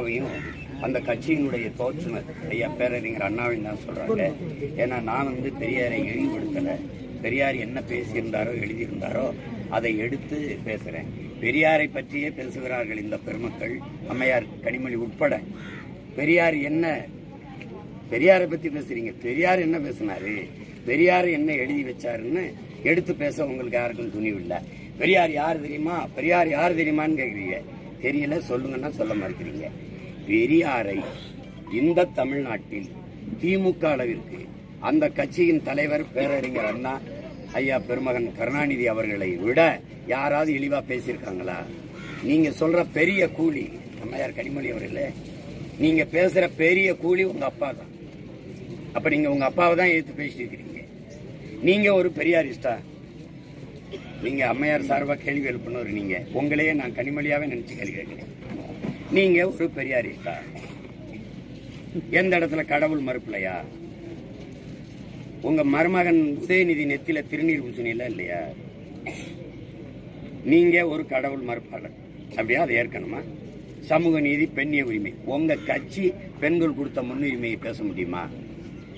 அவையும் அந்த கட்சியினுடைய தோற்றுனர் ஐயா பேரறிஞர் அண்ணாவையும் தான் சொல்றாங்க. ஏன்னா நான் வந்து பெரியாரை இழிவுபடுத்தலை. பெரியார் என்ன பேசியிருந்தாரோ எழுதியிருந்தாரோ அதை எடுத்து பேசுறேன். பெரியாரை பற்றியே பேசுகிறார்கள் இந்த பெருமக்கள் அம்மையார் கனிமொழி உட்பட. பெரியார் என்ன பெரியாரை பத்தி பேசுறீங்க. பெரியார் என்ன பேசினாரு? பெரியார் என்ன எழுதி வச்சாருன்னு எடுத்து பேச உங்களுக்கு யாருக்கும் துணிவு இல்லை பெரியார் யார் தெரியுமா? பெரியார் யார் தெரியுமான்னு கேக்குறீங்க. தெரியல சொல்லுங்கன்னா சொல்ல மறுக்கிறீங்க. பெரியாரை இந்த தமிழ்நாட்டில் திமுக அளவிற்கு அந்த கட்சியின் தலைவர் பேரறிஞர் அண்ணா ஐயா பெருமகன் கருணாநிதி அவர்களை விட யாராவது இழிவா பேசியிருக்காங்களா? நீங்க சொல்ற பெரிய கூலி அம்மையார் கனிமொழி அவர்களே நீங்க பேசுற பெரிய கூலி உங்க அப்பா தான். அப்ப நீங்க உங்க அப்பாவை தான் எடுத்து பேசிட்டு இருக்கிறீங்க. நீங்க ஒரு பெரியாரிஸ்டா நீங்க அம்மையார் சார்பா கேள்வி எழுப்பினவர் நீங்க. உங்களையே நான் கனிமொழியாவே நினைச்சு கேள்வி கேட்கிறேன். நீங்க ஒரு பெரியாரிஸ்டா எந்த இடத்துல கடவுள் மறுப்பிலையா உங்க மருமகன் உதயநிதி நெத்தில திருநீர் பூசணியில இல்லையா? நீங்க ஒரு கடவுள் மறுப்பாளர். அப்படியா? அதை ஏற்கணுமா? சமூக நீதி பெண்ணிய உரிமை. உங்க கட்சி பெண்கள் கொடுத்த முன்னுரிமையை பேச முடியுமா?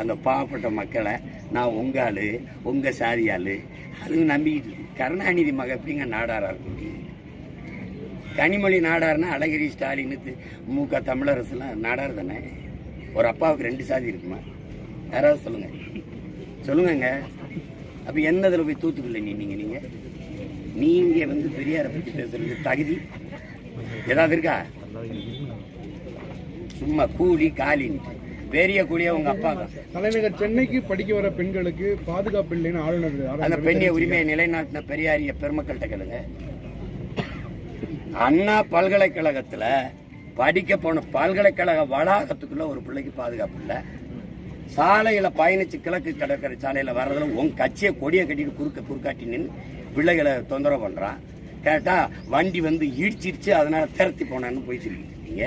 அந்த பாவப்பட்ட மக்களை நான் உங்க ஆள் உங்க சாதி ஆள் அதுவும் நம்பிக்கிட்டு இருக்கு. கருணாநிதி மக எப்படிங்க நாடாரா இருக்க முடியும்? கனிமொழி நாடார்னா அழகிரி ஸ்டாலின் மு க தமிழரசுலாம் நாடார் தானே? ஒரு அப்பாவுக்கு ரெண்டு சாதி இருக்குமா? யாராவது சொல்லுங்க. சொல்லுங்கங்க. அப்போ என்னதில் போய் தூத்துக்குள்ள நீங்க நீங்க? நீங்க வந்து பெரியாரை பற்றி பேசுறது தகுதி ஏதாவது இருக்கா? சும்மா கூலி காலின்ட்டு. பெரிய கூலியா உங்க அப்பா தலைநகர் சென்னைக்கு படிக்க வர பெண்களுக்கு பாதுகாப்பு இல்லைன்னு ஆளுநர் அந்த பெண்ணிய உரிமையை நிலைநாட்டின பெரியாரிய பெருமக்கள்கிட்ட கேளுங்க. அண்ணா பல்கலைக்கழகத்துல படிக்க போன பல்கலைக்கழக வளாகத்துக்குள்ள ஒரு பிள்ளைக்கு பாதுகாப்பு இல்ல. சாலையில பயணிச்சு கிழக்கு கடற்கரை சாலையில வர்றதுல உன் கட்சியை கொடியை கட்டிட்டு குறுக்க குறுக்காட்டி நின்று பிள்ளைகளை தொந்தரவு பண்றான். கேட்டா வண்டி வந்து இடிச்சிருச்சு அதனால திரத்தி போனான்னு போய் சொல்லிட்டு இருக்கீங்க.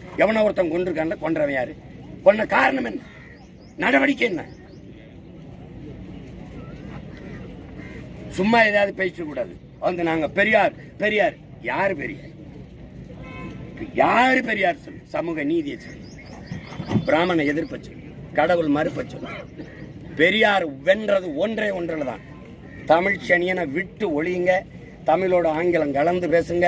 எவனோ ஒருத்தன் கொண்டிருக்கான்ல கொன்றவன் யாரு? கொன்ன காரணம் என்ன? நடவடிக்கை என்ன? சும்மா ஏதாவது பேசிட கூடாது. வந்து நாங்க பெரியார் பெரியார் யாரு பெரியார்? யாரு பெரியார் சொல்லு? சமூக நீதியை சொல்லு. பிராமண எதிர்ப்பை சொல்லு. கடவுள் மறுப்பை சொல்லு. பெரியார் வென்றது ஒன்றே ஒன்றில் தான். தமிழ் சனியனை விட்டு ஒழியுங்க. தமிழோட ஆங்கிலம் கலந்து பேசுங்க.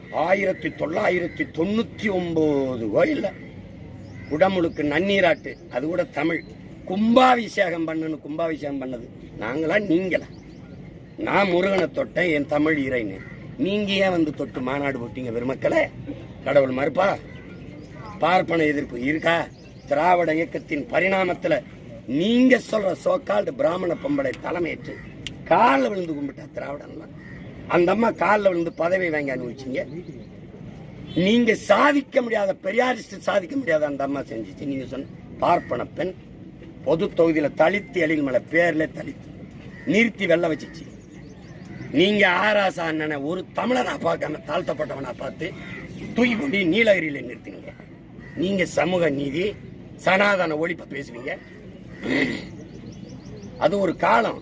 ஆயிரத்தி தொள்ளாயிரத்தி தொண்ணூத்தி ஒன்பது கோயில்ல. குடமுழுக்கு நன்னீராட்டு அது கூட தமிழ். கும்பாபிஷேகம் பண்ணனு கும்பாபிஷேகம் பண்ணது. நாங்களா நீங்களா? நான் முருகனை தொட்டேன் என் தமிழ் இறைன்னு. நீங்க ஏன் வந்து தொட்டு மாநாடு போட்டீங்க பெருமக்களே? கடவுள் மறுப்பா? பார்ப்பன எதிர்ப்பு இருக்கா? திராவிட இயக்கத்தின் பரிணாமத்துல நீங்க சொல்ற சோக்கால்டு பிராமண பொம்பளை தலைமையேற்று. காலில் விழுந்து கும்பிட்டா திராவிடன்லாம். அந்த அம்மா காலில் விழுந்து பதவி வாங்கி அனுபவிச்சிங்க. நீங்க சாதிக்க முடியாத பெரியாரிஸ்ட் சாதிக்க முடியாத அந்த அம்மா செஞ்சுச்சு. நீங்க சொன்ன பார்ப்பன பெண் பொது தொகுதியில தலித்து எழில்மலை பேர்ல தளித்து நிறுத்தி வெள்ள வச்சிச்சு. நீங்க ஆராசா அண்ணனை ஒரு தமிழனா பார்க்காம தாழ்த்தப்பட்டவனா பார்த்து தூக்கி கொண்டு நீலகிரியில நிறுத்தினீங்க. நீங்க சமூக நீதி சனாதன ஒழிப்பை பேசுவீங்க. அது ஒரு காலம்.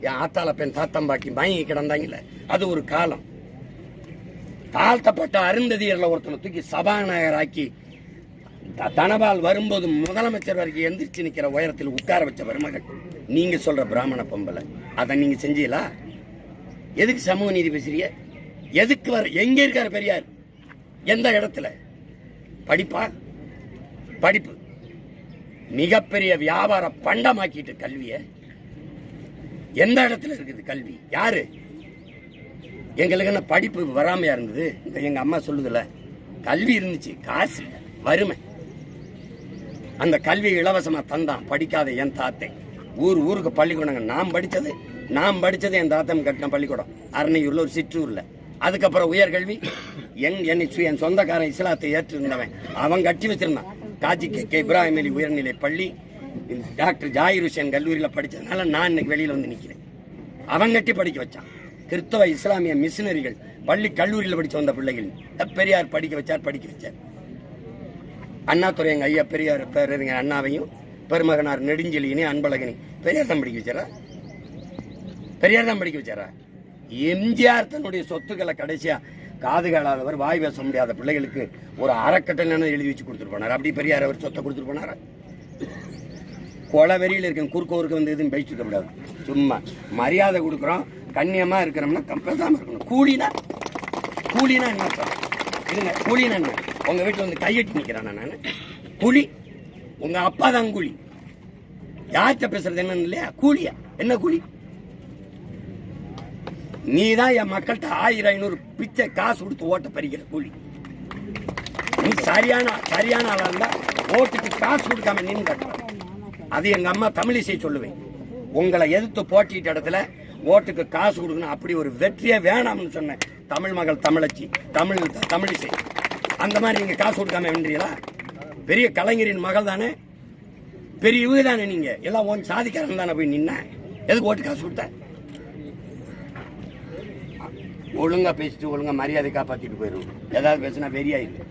என் ஆத்தால பெண் தாத்தம்பாக்கி மயங்கி கிடந்தாங்கல்ல. அது ஒரு காலம். தாழ்த்தப்பட்ட அருந்ததியர்ல ஒருத்தனை தூக்கி சபாநாயகர் ஆக்கி த- தனபால் வரும்போது முதலமைச்சர் வரைக்கும் எந்திரிச்சு நிக்கிற உயரத்தில் உட்கார வச்ச பெருமகள் நீங்க சொல்ற பிராமண பொம்பளை. அதை நீங்க செஞ்சீங்களா? எதுக்கு சமூக நீதி பேசுறீங்க? எதுக்கு வர எங்க இருக்காரு பெரியார்? எந்த இடத்துல? படிப்பா? படிப்பு. மிகப்பெரிய வியாபார பண்டமாக்கிட்டு கல்விய. எந்த இடத்துல இருக்குது கல்வி? யாரு? எங்களுக்கு என்ன படிப்பு வராமையா இருந்தது. இந்த எங்கள் அம்மா சொல்லுதில்ல கல்வி இருந்துச்சு காசு வறுமை. அந்த கல்வி இலவசமாக தந்தான் படிக்காத என் தாத்தை. ஊர் ஊருக்கு பள்ளிக்கூடங்க நாம் படித்தது நாம் படித்தது என் தாத்தம் கட்டின பள்ளிக்கூடம். அரணையூரில் ஒரு சிற்றூரில். அதுக்கப்புறம் உயர்கல்வி. என் என்னை சு- என் சொந்தக்காரன் இஸ்லாத்தை ஏற்றிருந்தவன். அவன் கட்டி வச்சிருந்தான். காஜி கே கே இப்ராஹிம் அலி உயர்நிலை பள்ளி. டாக்டர் ஜாயிர் ஹுசேன் கல்லூரியில் படித்ததுனால நான் இன்னைக்கு வெளியில் வந்து நிற்கிறேன் அவன் கட்டி படிக்க வச்சான். கிறிஸ்தவ இஸ்லாமிய மிஷினரிகள் பள்ளி கல்லூரியில் படிச்ச வந்த பிள்ளைகள். பெரியார் படிக்க வச்சார் படிக்க வச்சார். அண்ணாதுரை எங்க ஐயா பெரியார் பேரறிஞர் அண்ணாவையும் பெருமகனார் நெடுஞ்செலியனையும் அன்பழகனை பெரியார் தான் படிக்க வச்சாரா? பெரியார் தான் படிக்க வச்சாரா? எம்ஜிஆர் தன்னுடைய சொத்துக்களை கடைசியா காது கேளாதவர் வாய் பேச முடியாத பிள்ளைகளுக்கு ஒரு அறக்கட்டளை எழுதி வச்சு கொடுத்துட்டு போனார்? அப்படி பெரியார் அவர் சொத்தை கொடுத்துட்டு போனாரா? கொலை வெறியில் இருக்க குறுக்கோருக்கு வந்து எதுவும் பேசிட்டு கூடாது சும்மா மரியாதை கொடுக்குறோம் கண்ணியமா இருக்கிறோம்னா கம் இருக்கணும். கூலினா கூலினா என்ன இல்லைங்க கூலினா என்ன? உங்க வீட்டுல வந்து கையெட்டி நிக்கிறானா நான்? கூலி உங்க அப்பா தான் கூலி. யார்கிட்ட பேசுறது என்னன்னு இல்லையா? கூலியா? என்ன கூலி? நீ தான் என் மக்கள்கிட்ட ஆயிரம் ஐநூறு பிச்சை காசு கொடுத்து ஓட்ட பறிக்கிற கூலி. நீ சரியான சரியான ஆளா இருந்தா ஓட்டுக்கு காசு கொடுக்காம நின்று கட்டுற அது எங்க அம்மா தமிழிசை சொல்லுவேன். உங்களை எதிர்த்து போட்டிட்ட இடத்துல ஓட்டுக்கு காசு கொடுக்கணும் அப்படி ஒரு வெற்றியே வேணாம்னு சொன்னேன் தமிழ் மகள் தமிழச்சி தமிழ் தமிழிசை. அந்த மாதிரி நீங்கள் காசு கொடுக்காம வென்றீங்களா பெரிய கலைஞரின் மகள் தானே. பெரிய இவங்க தானே நீங்கள் எல்லாம் ஒன் சாதிக்காரன் தானே போய் நின்ன. எதுக்கு ஓட்டு காசு கொடுத்த? ஒழுங்கா பேசிட்டு ஒழுங்கா மரியாதை காப்பாற்றிட்டு போயிடும் ஏதாவது பேசினா வெறியாயிருக்கு